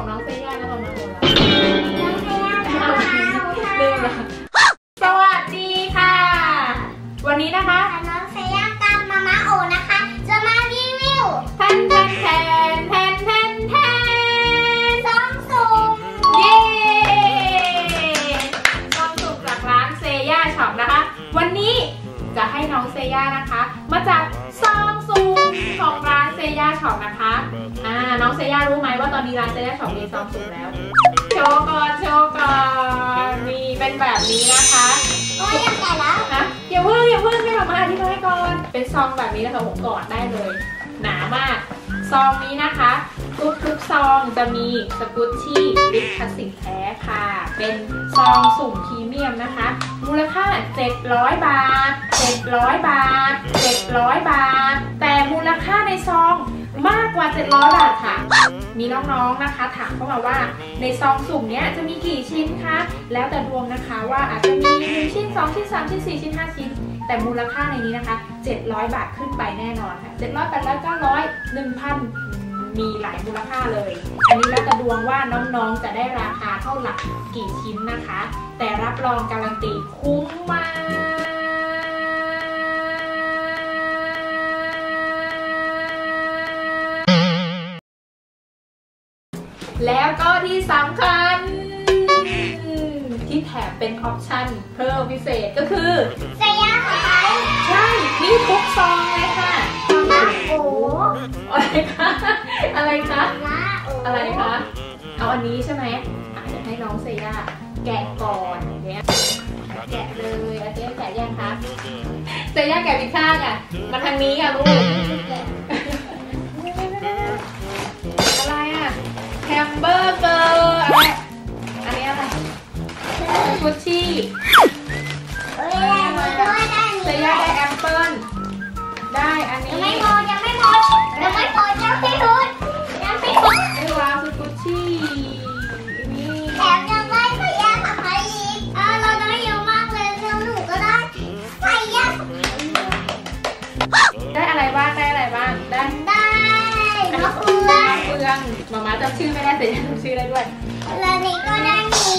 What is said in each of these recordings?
ของน้องเซย่าแล้วของน้องโอลาลืมละสวัสดีค่ะ วันนี้นะคะ น้องเซย่กับมาม่าโอนะคะ จะมารีวิวแผ่นแทนแทนแทนแทนซองสูงเย้ซองสูงจากร้านเซียช็อปนะคะ วันนี้จะให้น้องเซย่านะคะ มาจับซองสูงของ เซย่าช็อปนะคะอ่าน้องเซย่ารู้ไหมว่าตอนนี้ร้านเซย่าช็อปมีซองซูมแล้วโชว์ก่อนโชว์ก่อนนี่เป็นแบบนี้นะคะโอ้ยอยากแก่แล้วนะอย่าเพิ่งอย่าเพิ่งให้เรามาอธิบายก่อนเป็นซองแบบนี้นะคะผมกอดได้เลย หนามากซองนี้นะคะทุกทุกซองจะมีสกุตชี่ลิขสิทธิ์แท้ค่ะ เป็นซองสุ่มพรีเมียมนะคะ มูลค่า 700 บาท 700 บาท 700 บาท แต่มูลค่าในซองมากกว่า 700 บาทค่ะ มีน้องๆ นะคะ ถามเข้ามาว่าในซองสุ่มเนี้ยจะมีกี่ชิ้นคะ แล้วแต่ดวงนะคะว่าอาจจะมี 1 ชิ้น 2 ชิ้น 3 ชิ้น 4 ชิ้น 5 ชิ้น แต่มูลค่าในนี้นะคะ 700 บาทขึ้นไปแน่นอนค่ะ 700 800 900 1,000มีหลายมูลค่าเลย อันนี้แล้วแต่ดวงว่าน้องๆ จะได้ราคาเท่าหลักกี่ชิ้นนะคะ แต่รับรองการันตีคุ้มมาก แล้วก็ที่สำคัญ ที่แถมเป็นออปชั่นเพิ่มพิเศษก็คือเซย่าสไปใช่นี่ทุกซองเลยค่ะมาม่าโออะไรคะอะไรคะมาม่าโออะไรคะเอาอันนี้ใช่ไหมอะเดี๋ยวให้น้องเซย่าแกะก่อนอย่างเงี้ยแกะเลยอาเจ๊แกะยังคะเซย่าแกะผิดข้างอะมาทางนี้อะลูก เบอร์เกอร์อะไรอันนี้อะไรกุชชี่เอ้ยมีด้วยได้เซนี่ย่าได้แอปเปิ้ลได้อันยังนี้ มาม่าจำชื่อไม่ได้แต่จำชื่อได้ด้วยแล้วนี่ก็ได้หมี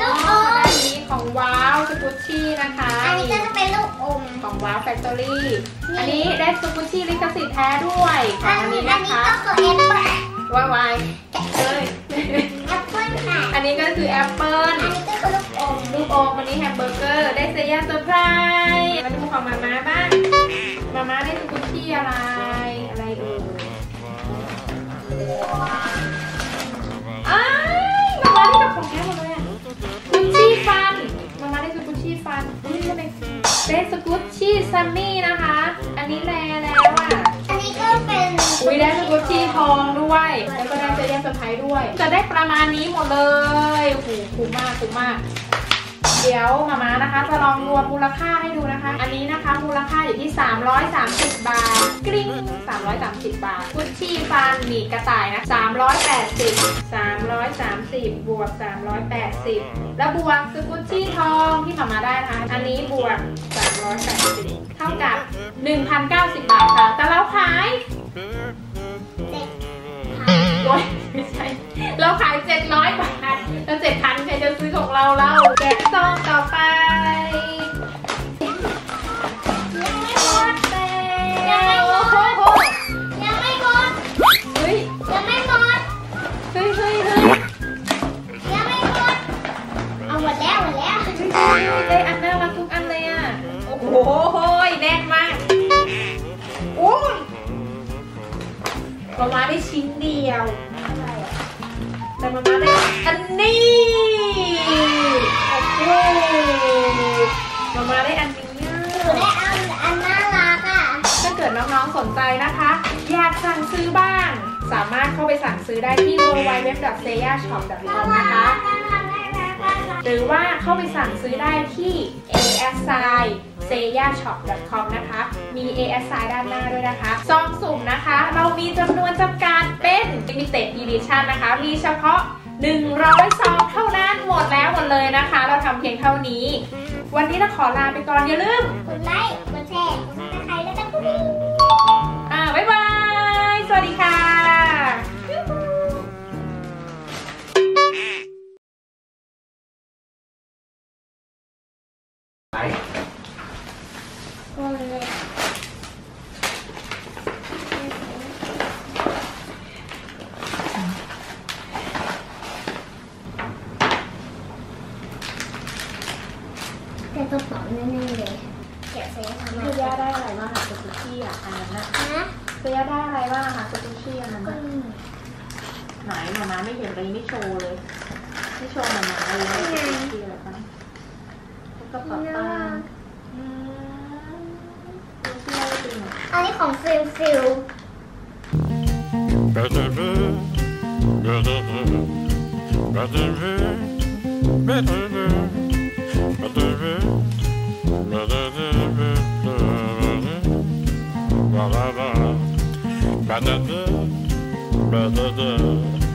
ลูกอได้มนี้ของว้าวสกุชชี่นะคะ อันนี้ก็จะเป็นลูกอมของว้าวแฟคทอรี่อันนี้ได้สกุชชี่ลิขสิทธิ์แท้ด้วยขออังนอันนี้นี้อันะนนี้คะก็คือแอปเปิ้ลวายวายเลยแอปเปิ้ลค่ะอันนี้ก็คือแอปเปิ้ลอันนี้ก็คือลูกอมลูกอมวันนี้แฮมเบอร์เกอร์ได้เซย่าเซอร์ไพรส์มาดูของมาม่าบ้างมาม่าได้สกุชชี่อะไรอะไร ฟันอุ้ยทำไมได้สกุชชี่ซันนี่นะคะ อันนี้แลแล้วอะ อันนี้ก็เป็นอุ้ยได้สกุชชี่ทองด้วย แล้วก็ได้เซย่าเซอร์ไพรส์ด้วย จะได้ประมาณนี้หมดเลยโอ้โหคุ้มมากคุ้มมาก เดี๋ยวมาม่านะคะ จะลองรวมมูลค่าให้ดูนะคะ อันนี้นะคะมูลค่าอยู่ที่ 330 บาท กริ๊ง330 บาทกุชชี่ฟันหนีกระต่ายนะ 380 330 บวก 380 แล้วบวกสกุชชี่ทองที่มาม่าได้นะคะ อันนี้บวก 380 เท่ากับ 1,090 บาทค่ะ แต่เราขายเจ็ดโอ๊ยไม่ใช่ เราขาย 700 บาท แล้ว7,000ใครจะซื้อของเราเราแกะ แล้วได้อันน่ารักทุกอันเลยอะ โอ้โหแน่นมากโอ้ยมาม่าได้ชิ้นเดียวอะไรอะแต่มาม่าได้อันนี้โอ้มาม่าได้อันนี้ได้อันอันน่ารักอะถ้าเกิดน้องๆสนใจนะคะ อยากสั่งซื้อบ้าง สามารถเข้าไปสั่งซื้อได้ที่ www.seyashop.com นะคะ หรือว่าเข้าไปสั่งซื้อได้ที่ ASI s e y a s h o p com นะคะ มี ASI ด้านหน้าด้วยนะคะ ซองสุ่มนะคะ เรามีจำนวนจำกัดเป็น Limited Edition นะคะ มีเฉพาะ 100 ซองเท่านั้น หมดแล้วหมดเลยนะคะ เราทำเพียงเท่านี้ วันนี้เราขอลาไปก่อนอย่าลืม กดไลค์ กดแชร์กดซับสไคร ไปคนเลยแต่กระเป๋าแน่ๆเลยแกะใส่ทำไมเฟียได้อะไรบ้างคะสกุชชี่อะอันนั้นอะนะเฟียได้อะไรบ้างคะสกุชชี่อันนั้นก็อะนี่ไหนมามาไม่เห็นเลยไม่โชว์เลย ไม่โชว์มามาเลยว่าสกุชชี่อะไรบ้าง กระเป๋าตังค์อืมดูเสื้อจริงเหรออันนี้ของฟิลฟิล Ba-da-da, ba-da-da,